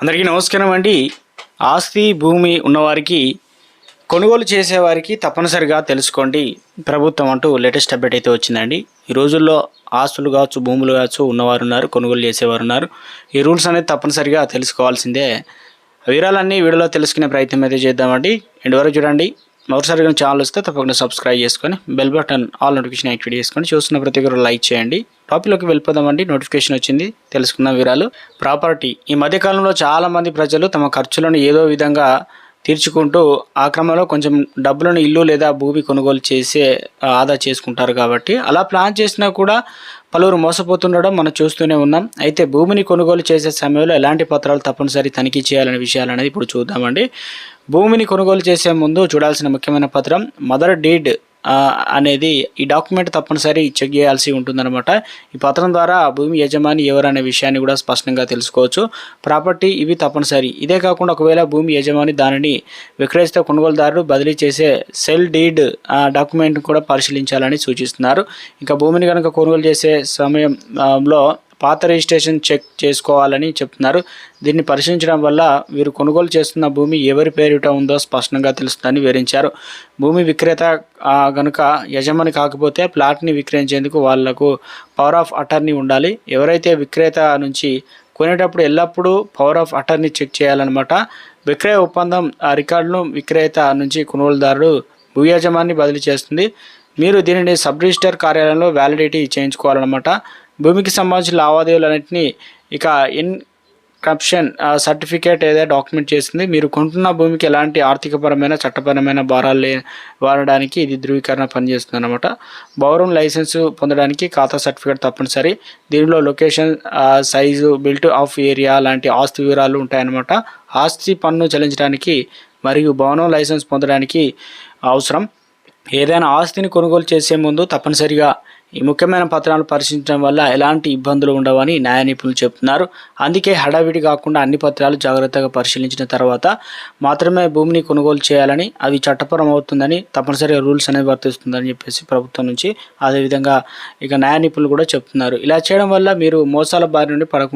అందరికీ నమస్కారం అండి. ఆస్తి భూమి ఉన్నవారికి కొనుగోలు చేసేవారికి తప్పనిసరిగా తెలుసుకోండి. ప్రభుత్వం అంటూ లేటెస్ట్ అప్డేట్ అయితే వచ్చిందండి. ఈ రోజుల్లో ఆస్తులు కావచ్చు భూములు కావచ్చు ఉన్నవారు ఉన్నారు కొనుగోలు చేసేవారు ఉన్నారు. ఈ రూల్స్ అనేది తప్పనిసరిగా తెలుసుకోవాల్సిందే. వివరాలన్నీ వీడియోలో తెలుసుకునే ప్రయత్నం అయితే చేద్దామండి. ఎండ్ వరకు చూడండి. మరోసారిగా ఛానల్ వస్తే తప్పకుండా సబ్స్క్రైబ్ చేసుకొని bell button all notification activate చేసుకొని చూస్తున్న ప్రతి ఒక్కరు లైక్ చేయండి. టాపిక్లోకి వెళ్ళిపోదామండి. నోటిఫికేషన్ వచ్చింది. తెలుసుకున్న వివరాలు. ప్రాపర్టీ ఈ మధ్యకాలంలో చాలామంది ప్రజలు తమ ఖర్చులను ఏదో విధంగా తీర్చుకుంటూ ఆ క్రమంలో కొంచెం డబ్బులను ఇల్లు లేదా భూమి కొనుగోలు చేసే ఆదా చేసుకుంటారు కాబట్టి. అలా ప్లాన్ చేసినా కూడా పలువురు మోసపోతుండడం మనం చూస్తూనే ఉన్నాం. అయితే భూమిని కొనుగోలు చేసే సమయంలో ఎలాంటి పత్రాలు తప్పనిసరి తనిఖీ చేయాలనే విషయాలు అనేది ఇప్పుడు చూద్దామండి. భూమిని కొనుగోలు చేసే ముందు చూడాల్సిన ముఖ్యమైన పత్రం మదర్ డీడ్ అనేది ఈ డాక్యుమెంట్ తప్పనిసరి చెక్ చేయాల్సి ఉంటుందన్నమాట. ఈ పత్రం ద్వారా ఆ భూమి యజమాని ఎవరు అనే విషయాన్ని కూడా స్పష్టంగా తెలుసుకోవచ్చు. ప్రాపర్టీ ఇవి తప్పనిసరి. ఇదే కాకుండా ఒకవేళ భూమి యజమాని దానిని విక్రయిస్తే కొనుగోలుదారుడు బదిలీ చేసే సెల్ డీడ్ డాక్యుమెంట్ కూడా పరిశీలించాలని సూచిస్తున్నారు. ఇంకా భూమిని కనుక కొనుగోలు చేసే సమయంలో పాత రిజిస్ట్రేషన్ చెక్ చేసుకోవాలని చెప్తున్నారు. దీన్ని పరిశీలించడం వల్ల వీరు కొనుగోలు చేస్తున్న భూమి ఎవరి పేరిట ఉందో స్పష్టంగా తెలుస్తుందని వివరించారు. భూమి విక్రేత గనుక యజమాని కాకపోతే ప్లాట్ని విక్రయించేందుకు వాళ్ళకు పవర్ ఆఫ్ అటర్నీ ఉండాలి. ఎవరైతే విక్రేత నుంచి కొనేటప్పుడు ఎల్లప్పుడూ పవర్ ఆఫ్ అటర్నీ చెక్ చేయాలన్నమాట. విక్రయ ఒప్పందం ఆ రికార్డును విక్రేత నుంచి కొనుగోలుదారుడు భూ యజమాని బదిలీ చేస్తుంది. మీరు దీనిని సబ్ రిజిస్టర్ కార్యాలయంలో వ్యాలిడిటీ చేయించుకోవాలన్నమాట. భూమికి సంబంధించిన లావాదేవీలన్నింటినీ ఇక ఇన్ కరప్షన్ సర్టిఫికేట్ ఏదైతే డాక్యుమెంట్ చేసింది మీరు కొంటున్న భూమికి ఎలాంటి ఆర్థికపరమైన చట్టపరమైన భారాలు లే వాడడానికి ఇది ధృవీకరణ పనిచేస్తుంది అనమాట బౌరం లైసెన్స్ పొందడానికి ఖాతా సర్టిఫికేట్ తప్పనిసరి. దీనిలో location size built up area లాంటి ఆస్తి వివరాలు ఉంటాయన్నమాట. ఆస్తి పన్ను చెల్లించడానికి మరియు భవనం లైసెన్స్ పొందడానికి అవసరం. ఏదైనా ఆస్తిని కొనుగోలు చేసే ముందు తప్పనిసరిగా ఈ ముఖ్యమైన పత్రాలు పరిశీలించడం వల్ల ఎలాంటి ఇబ్బందులు ఉండవని న్యాయ నిపుణులు చెప్తున్నారు. అందుకే హడావిడి కాకుండా అన్ని పత్రాలు జాగ్రత్తగా పరిశీలించిన తర్వాత మాత్రమే భూమిని కొనుగోలు చేయాలని అది చట్టపరం అవుతుందని తప్పనిసరిగా రూల్స్ అనేది వర్తిస్తుందని చెప్పేసి ప్రభుత్వం నుంచి అదేవిధంగా ఇక న్యాయ నిపుణులు కూడా చెప్తున్నారు. ఇలా చేయడం వల్ల మీరు మోసాల బారి నుండి పడకుండా